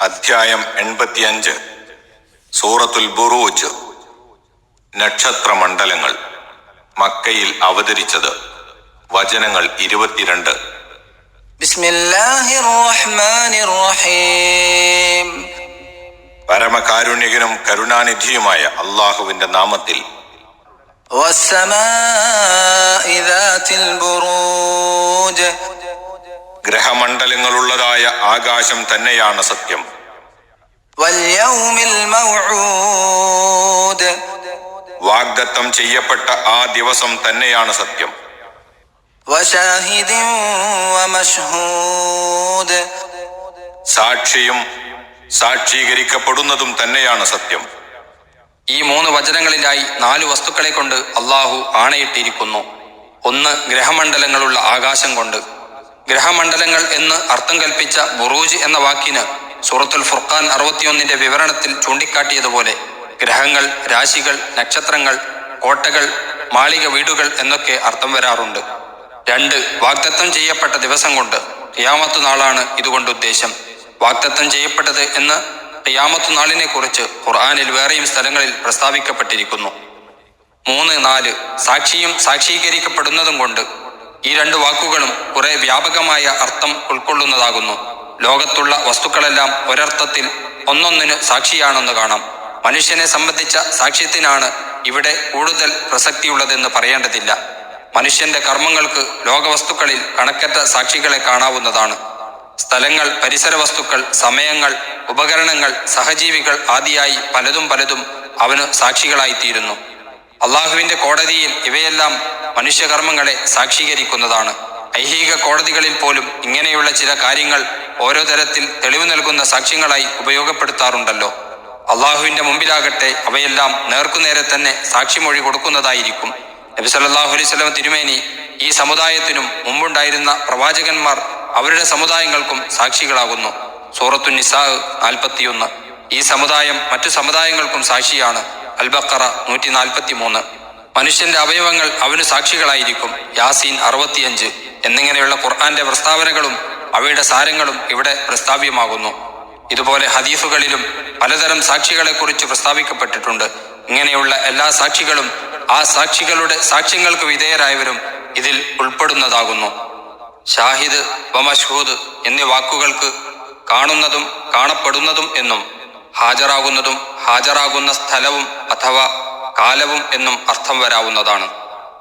അധ്യായം എൺപത്തിയഞ്ച്. സൂറത്തുൽ ബുറൂജ്. നക്ഷത്രമണ്ഡലങ്ങൾ. മക്കയിൽ അവതരിച്ചത്. വചനങ്ങൾ ഇരുപത്തിരണ്ട്. പരമകാരുണ്യകനും കരുണാനിധിയുമായ അള്ളാഹുവിന്റെ നാമത്തിൽ. ഗ്രഹമണ്ഡലങ്ങളുള്ളതായ ആകാശം തന്നെയാണ് സത്യം. വാഗ്ദത്തം ചെയ്യപ്പെട്ട ആ ദിവസം തന്നെയാണ് സത്യം. സാക്ഷിയും സാക്ഷീകരിക്കപ്പെടുന്നതും തന്നെയാണ് സത്യം. ഈ മൂന്ന് വചനങ്ങളിലായി നാല് വസ്തുക്കളെ കൊണ്ട് അള്ളാഹു ആണയിട്ടിരിക്കുന്നു. ഒന്ന് ഗ്രഹമണ്ഡലങ്ങളുള്ള ആകാശം കൊണ്ട് ഗ്രഹമണ്ഡലങ്ങൾ എന്ന് അർത്ഥം കൽപ്പിച്ച ബുറൂജ് എന്ന വാക്കിന് സൂറത്തുൽ ഫുർഖാൻ അറുപത്തിയൊന്നിന്റെ വിവരണത്തിൽ ചൂണ്ടിക്കാട്ടിയതുപോലെ ഗ്രഹങ്ങൾ രാശികൾ നക്ഷത്രങ്ങൾ കോട്ടകൾ മാളിക വീടുകൾ എന്നൊക്കെ അർത്ഥം വരാറുണ്ട്. രണ്ട് വാഗ്ദത്തം ചെയ്യപ്പെട്ട ദിവസം കൊണ്ട് ഖിയാമത്ത് നാളാണ് ഇതുകൊണ്ട് ഉദ്ദേശം. വാഗ്ദത്തം ചെയ്യപ്പെട്ടത് എന്ന് ഖിയാമത്ത് നാളിനെ കുറിച്ച് ഖുർആാനിൽ വേറെയും സ്ഥലങ്ങളിൽ പ്രസ്താവിക്കപ്പെട്ടിരിക്കുന്നു. മൂന്ന് നാല് സാക്ഷിയും സാക്ഷീകരിക്കപ്പെടുന്നതും കൊണ്ട് ഈ രണ്ട് വാക്കുകളും കുറെ വ്യാപകമായ അർത്ഥം ഉൾക്കൊള്ളുന്നതാകുന്നു. ലോകത്തുള്ള വസ്തുക്കളെല്ലാം ഒരർത്ഥത്തിൽ ഒന്നൊന്നിന് സാക്ഷിയാണെന്ന് കാണാം. മനുഷ്യനെ സംബന്ധിച്ച സാക്ഷ്യത്തിനാണ് ഇവിടെ കൂടുതൽ പ്രസക്തിയുള്ളതെന്ന് പറയേണ്ടതില്ല. മനുഷ്യന്റെ കർമ്മങ്ങൾക്ക് ലോകവസ്തുക്കളിൽ കണക്കറ്റ സാക്ഷികളെ കാണാവുന്നതാണ്. സ്ഥലങ്ങൾ പരിസര വസ്തുക്കൾ സമയങ്ങൾ ഉപകരണങ്ങൾ സഹജീവികൾ ആദിയായി പലതും പലതും അവന് സാക്ഷികളായിത്തീരുന്നു. അള്ളാഹുവിന്റെ കോടതിയിൽ ഇവയെല്ലാം മനുഷ്യകർമ്മങ്ങളെ സാക്ഷീകരിക്കുന്നതാണ്. ഐഹിക കോടതികളിൽ പോലും ഇങ്ങനെയുള്ള ചില കാര്യങ്ങൾ ഓരോ തരത്തിൽ തെളിവ് നൽകുന്ന സാക്ഷ്യങ്ങളായി ഉപയോഗപ്പെടുത്താറുണ്ടല്ലോ. അള്ളാഹുവിന്റെ മുമ്പിലാകട്ടെ അവയെല്ലാം നേർക്കുനേരെ തന്നെ സാക്ഷിമൊഴി കൊടുക്കുന്നതായിരിക്കും. നബി സല്ലല്ലാഹു അലൈഹി വസല്ലം തിരുമേനി ഈ സമുദായത്തിനും മുമ്പുണ്ടായിരുന്ന പ്രവാചകന്മാർ അവരുടെ സമുദായങ്ങൾക്കും സാക്ഷികളാകുന്നു. സൂറത്തു നിസാഹ് നാൽപ്പത്തിയൊന്ന്. ഈ സമുദായം മറ്റു സമുദായങ്ങൾക്കും സാക്ഷിയാണ്. അൽബക്കറ നൂറ്റി നാൽപ്പത്തി മൂന്ന് മനുഷ്യന്റെ അവയവങ്ങൾ അവന് സാക്ഷികളായിരിക്കും. യാസീൻ അറുപത്തിയഞ്ച്. എന്നിങ്ങനെയുള്ള ഖുർആന്റെ പ്രസ്താവനകളും അവയുടെ സാരങ്ങളും ഇവിടെ പ്രസ്താവ്യമാകുന്നു. ഇതുപോലെ ഹദീഫുകളിലും പലതരം സാക്ഷികളെക്കുറിച്ച് പ്രസ്താവിക്കപ്പെട്ടിട്ടുണ്ട്. ഇങ്ങനെയുള്ള എല്ലാ സാക്ഷികളും ആ സാക്ഷികളുടെ സാക്ഷ്യങ്ങൾക്ക് വിധേയരായവരും ഇതിൽ ഉൾപ്പെടുന്നതാകുന്നു. ഷാഹിദ് വമഷ്ഹൂദ് എന്നീ വാക്കുകൾക്ക് കാണുന്നതും കാണപ്പെടുന്നതും എന്നും ഹാജരാകുന്നതും ഹാജരാകുന്ന സ്ഥലവും അഥവാ കാലവും എന്നും അർത്ഥം വരാവുന്നതാണ്.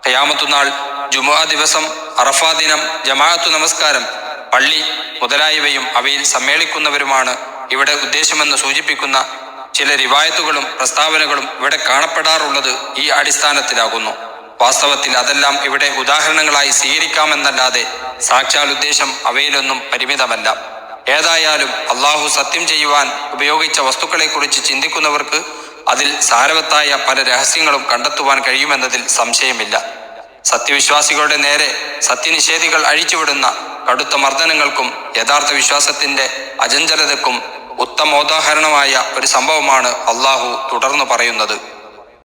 ഖയാമത്തുനാൾ ജുമുഅ ദിവസം അറഫാ ദിനം ജമാഅത്തു നമസ്കാരം പള്ളി മുതലായവയും അവയിൽ സമ്മേളിക്കുന്നവരുമാണ് ഇവിടെ ഉദ്ദേശമെന്ന് സൂചിപ്പിക്കുന്ന ചില റിവായത്തുകളും പ്രസ്താവനകളും ഇവിടെ കാണപ്പെടാറുള്ളത് ഈ അടിസ്ഥാനത്തിലാകുന്നു. വാസ്തവത്തിൽ അതെല്ലാം ഇവിടെ ഉദാഹരണങ്ങളായി സ്വീകരിക്കാമെന്നല്ലാതെ സാക്ഷാൽ ഉദ്ദേശം അവയിലൊന്നും പരിമിതമല്ല. ഏതായാലും അള്ളാഹു സത്യം ചെയ്യുവാൻ ഉപയോഗിച്ച വസ്തുക്കളെക്കുറിച്ച് ചിന്തിക്കുന്നവർക്ക് അതിൽ സാരവത്തായ പല രഹസ്യങ്ങളും കണ്ടെത്തുവാൻ കഴിയുമെന്നതിൽ സംശയമില്ല. സത്യവിശ്വാസികളുടെ നേരെ സത്യനിഷേധികൾ അഴിച്ചുവിടുന്ന കടുത്ത മർദ്ദനങ്ങൾക്കും യഥാർത്ഥ വിശ്വാസത്തിന്റെ അചഞ്ചലതക്കും ഉത്തമോദാഹരണമായ ഒരു സംഭവമാണ് അള്ളാഹു തുടർന്നു പറയുന്നത്.